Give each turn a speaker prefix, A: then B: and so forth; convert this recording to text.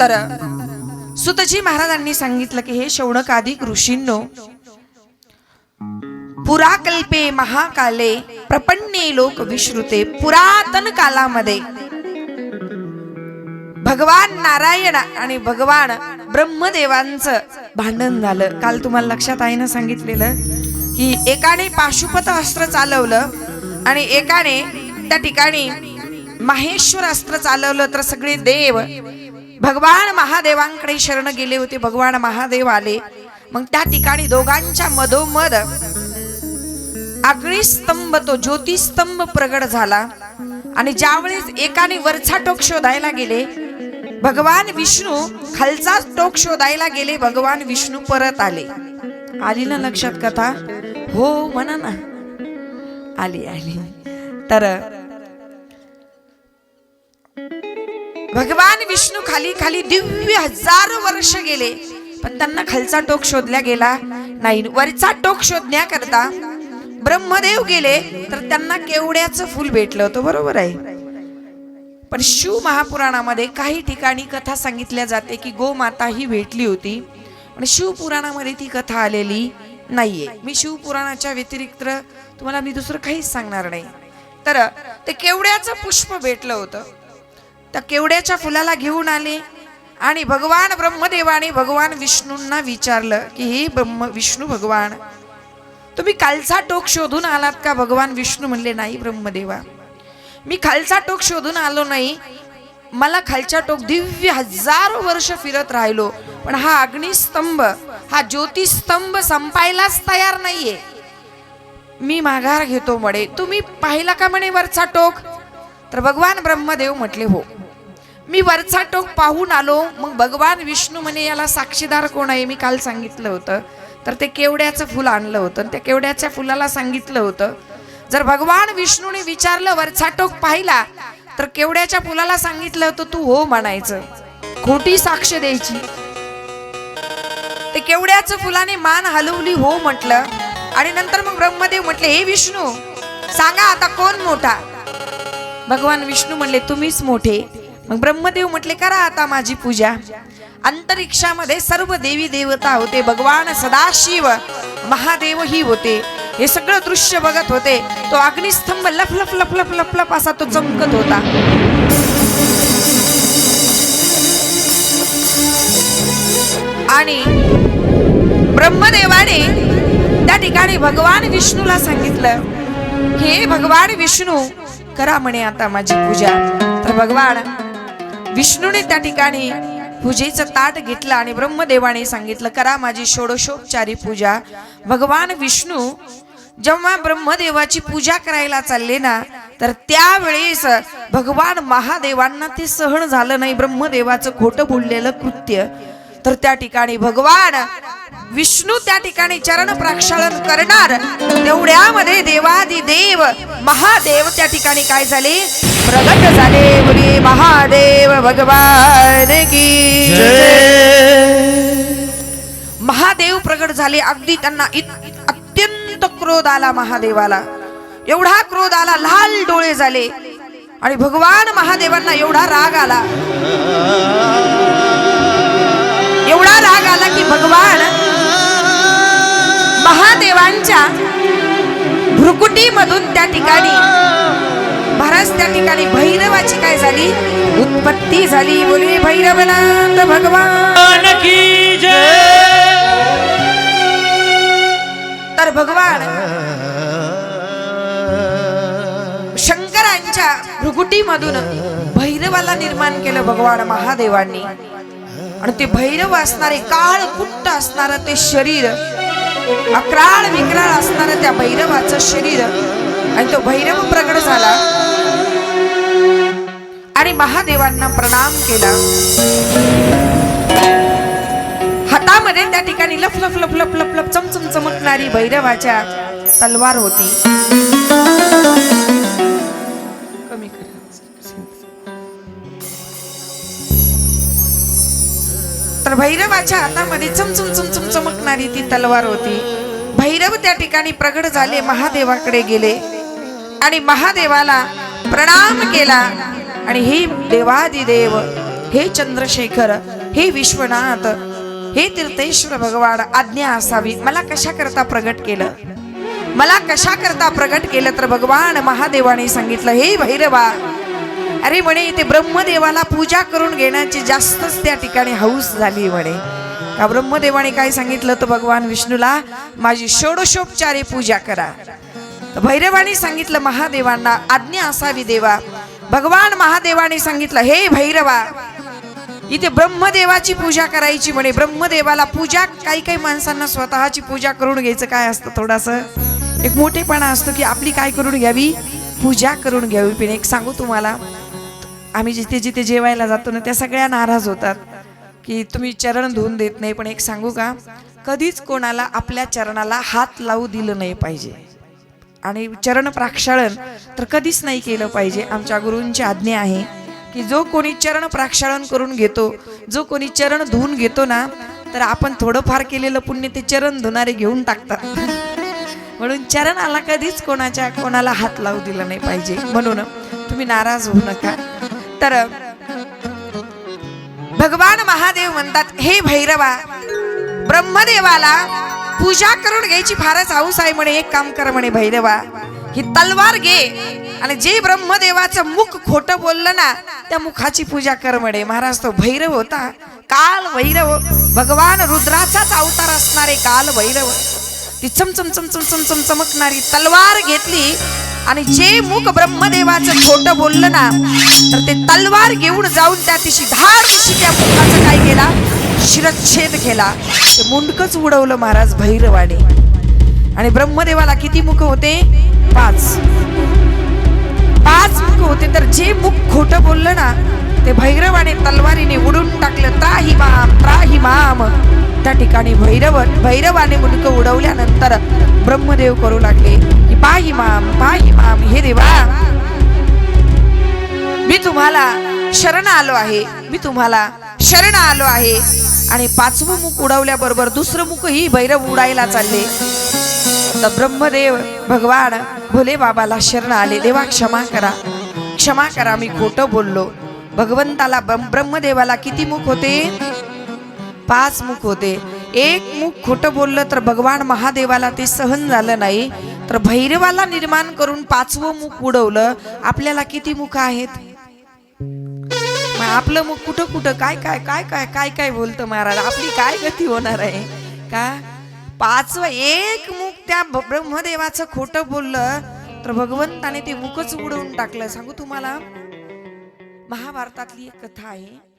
A: तर सुतजी महाराजांनी सांगितलं की हे शौनकाधिक ऋषींनो पुराकल्पे महाकाले प्रपन्ने लोक विश्रुते पुरातन कालामध्ये. भगवान नारायण आणि भगवान ब्रह्मदेवांचं भांडण झालं. काल तुम्हाला लक्षात आहे ना सांगितलेलं? की एकाने पाशुपत अस्त्र चालवलं आणि एकाने त्या ठिकाणी माहेश्वर अस्त्र चालवलं तर सगळे देव भगवान महादेवांकडे शरण गेले होते. भगवान महादेव आले. मग त्या ठिकाणी दोघांच्या मधोमध अग्निस्तंभ तो ज्योतिस्तंभ प्रगट झाला. आणि ज्यावेळेस एकाने वरचा टोक शोधायला गेले भगवान विष्णू खालचा टोक शोधायला गेले भगवान विष्णू परत आले. आली ना लक्षात कथा? हो म्हणा ना. आली आली. तर भगवान विष्णू खाली खाली दिव्य हजारो वर्ष गेले. पण त्यांना खालचा टोक शोधला गेला नाही. वरचा टोक शोधण्याकरता ब्रह्मदेव गेले तर त्यांना केवड्याचं फुल भेटलं होतं. बरोबर आहे. पण शिव महापुराणामध्ये काही ठिकाणी कथा सांगितल्या जाते की गोमाता ही भेटली होती. पण शिवपुराणामध्ये ती कथा आलेली नाहीये. मी शिवपुराणाच्या व्यतिरिक्त तुम्हाला मी दुसरं काहीच सांगणार नाही. तर ते केवड्याचं पुष्प भेटलं होतं? त्या केवड्याच्या फुलाला घेऊन आले? आणि भगवान ब्रह्मदेवाने भगवान विष्णूंना विचारलं की हे ब्रह्म विष्णू भगवान तुम्ही खालचा टोक शोधून आलात का? भगवान विष्णू म्हणले नाही ब्रह्मदेवा मी खालचा टोक शोधून आलो नाही. मला खालच्या टोक दिव्य हजारो वर्ष फिरत राहिलो पण हा अग्निस्तंभ हा ज्योतिस्तंभ संपायलाच तयार नाहीये. मी माघार घेतो म्हणे तुम्ही पाहिला का म्हणे वरचा टोक? तर भगवान ब्रह्मदेव म्हटले हो मी वरचा टोक पाहून आलो. मग भगवान विष्णू म्हणे याला साक्षीदार कोण आहे? मी काल सांगितलं होतं. तर ते केवड्याचं फुल आणलं होतं आणि त्या केवड्याच्या फुलाला सांगितलं होतं. जर भगवान विष्णूने विचारलं वरचा टोक पाहिला? तर केवड्याच्या फुलाला सांगितलं होतं तू हो म्हणायचं. खोटी साक्ष द्यायची. ते केवड्याचं फुलाने मान हलवली हो म्हटलं. आणि नंतर मग ब्रह्मदेव म्हटले हे विष्णू सांगा आता कोण मोठा? भगवान विष्णू म्हणले तुम्हीच मोठे. मग ब्रह्मदेव म्हटले करा आता माझी पूजा. अंतरिक्षामध्ये सर्व देवी देवता होते भगवान सदाशिव महादेव ही होते. हे सगळं दृश्य बघत होते. तो अग्निस्तंभ लफ लफ लफ लफ लफ लफ असा तो चमकत होता. आणि ब्रह्मदेवाने त्या ठिकाणी भगवान विष्णूला सांगितलं हे भगवान विष्णू करा म्हणे आता माझी पूजा. तर भगवान विष्णूने त्या ठिकाणी पूजेचं ताट घेतलं आणि ब्रह्मदेवाने सांगितलं करा माझी षोडशोपचारी पूजा. भगवान विष्णू जेव्हा ब्रह्मदेवाची पूजा करायला चालले ना तर त्यावेळेस भगवान महादेवांना ते सहन झालं नाही ब्रह्मदेवाचं खोटं बोललेलं कृत्य. तर त्या ठिकाणी भगवान विष्णू त्या ठिकाणी चरण प्रक्षालन करणार. तेवढ्यामध्ये देवादिदेव महादेव त्या ठिकाणी काय झाले? प्रगट झाले मुली महादेव भगवान की महादेव प्रगट झाले. अगदी त्यांना इत- अत्यंत क्रोध आला महादेवाला. एवढा क्रोध आला लाल डोळे झाले. आणि भगवान महादेवांना एवढा राग आला. एवढा राग आला की भगवान महादेवांच्या भ्रुकुटीमधून त्या ठिकाणी भरस त्या ठिकाणी भैरवाची काय झाली? उत्पत्ती झाली. बोली भैरवनाथ भगवान.
B: की
A: तर भगवान शंकरांच्या भ्रुकुटीमधून भैरवाला निर्माण केलं भगवान महादेवांनी. आणि ते भैरव असणारे काळ कुट्ट असणार ते शरीर अक्राळ विक्राळ असणार त्या भैरवाचं शरीर. आणि तो भैरव प्रगट झाला. आणि महादेवांना प्रणाम केला. हातामध्ये त्या ठिकाणी लफ लफ लफ लफ लफ लफ चमचम चमकणारी भैरवाच्या तलवार होती. कमी तर भैरवाच्या हातामध्ये चमचम चमचम चमकणारी ती तलवार होती. भैरव त्या ठिकाणी प्रगट झाले महादेवाकडे गेले आणि महादेवाला प्रणाम केला. आणि हे देवादिदेव हे चंद्रशेखर हे विश्वनाथ हे तीर्थेश्वर भगवान आज्ञा असावी. मला कशा करता प्रगट केलं? मला कशा करता प्रगट केलं तर भगवान महादेवाने सांगितलं हे भैरवा अरे म्हणे ते ब्रह्मदेवाला पूजा करून घेण्याची जास्तच त्या ठिकाणी हौस झाली म्हणे. का ब्रह्मदेवाने काय सांगितलं तर भगवान विष्णूला माझी षोडशोपचारे पूजा करा. भैरवाने सांगितलं महादेवांना आज्ञा असावी देवा भगवान महादेवाने सांगितलं हे भैरवा इथे ब्रह्मदेवाची पूजा करायची म्हणे. ब्रह्मदेवाला पूजा काही काही माणसांना स्वतःची पूजा करून घ्यायचं काय असतं थोडास? एक मोठेपणा असतो की आपली काय करून घ्यावी? पूजा करून घ्यावी. पण एक सांगू तुम्हाला आम्ही जिथे जिथे जेवायला जातो ना त्या सगळ्या नाराज होतात की तुम्ही चरण धुवून देत नाही. पण एक सांगू का? कधीच कोणाला आपल्या चरणाला हात लावू दिलं नाही पाहिजे. आणि चरण प्राक्षाळन तर कधीच नाही केलं पाहिजे. आमच्या गुरूंची आज्ञा आहे की जो कोणी चरण प्राक्षाळन करून घेतो जो कोणी चरण धुवून घेतो ना तर आपण थोडंफार केलेलं पुण्य ते चरण धुणारे घेऊन टाकतात. म्हणून चरणाला कधीच कोणाच्या कोणाला हात लावू दिला नाही पाहिजे. म्हणून तुम्ही नाराज होऊ नका. तर भगवान महादेव म्हणतात हे भैरवा ब्रह्मदेवाला पूजा करून घ्यायची फारच हाऊस आहे म्हणे एक काम कर म्हणे भैरवा. ही तलवार घे आणि जे ब्रह्मदेवाचं मुख खोट बोललं ना त्या मुखाची पूजा कर म्हणे. महाराज तो भैरव होता. काल भैरव भगवान रुद्राचाच अवतार असणारे काल भैरव. ती चमचम चमचम चमचम चमकणारी तलवार घेतली आणि जे मुख ब्रह्मदेवाचं खोट बोललं ना तर ते तलवार घेऊन जाऊन त्या तिशी धार दिशी त्या मुखाचं काय केला? शिरच्छेद केला. ते मुंडकच उडवलं महाराज भैरवाने. आणि ब्रह्मदेवाला किती मुख होते? पाच. पाच मुख होते. तर जे मुख खोट बोललं ना ते भैरवाने तलवारीने उडून टाकलं. त्राही माम त्राही माम. त्या ठिकाणी भैरव भैरवाने मुंडक उडवल्यानंतर ब्रह्मदेव करू लागले की पाही माम पाही माम हे देवा. मी तुम्हाला शरण आलो आहे. मी तुम्हाला शरण आलो आहे. आणि पाचवं मुख उडवल्याबरोबर दुसरं मुखही भैरव उडायला चालले. तर ब्रह्मदेव भगवान भोले बाबाला शरण आले. देवा क्षमा करा. क्षमा करा मी खोटं बोललो. भगवंताला ब्रह्मदेवाला किती मुख होते? पाच मुख होते. एक मुख खोटं बोललं तर भगवान महादेवाला ते सहन झालं नाही. तर भैरवाला निर्माण करून पाचवं मुख उडवलं. आपल्याला किती मुख आहेत? ना आपलं मग कुठं कुठं काय काय काय काय काय काय बोलतं महाराज? आपली काय गती होणार आहे? का? पाचवं एक मुख त्या ब्रह्मदेवाचं खोटं बोललं तर भगवंताने ते मुखच उडवून टाकलं. सांगू तुम्हाला? महाभारतातली एक कथा आहे.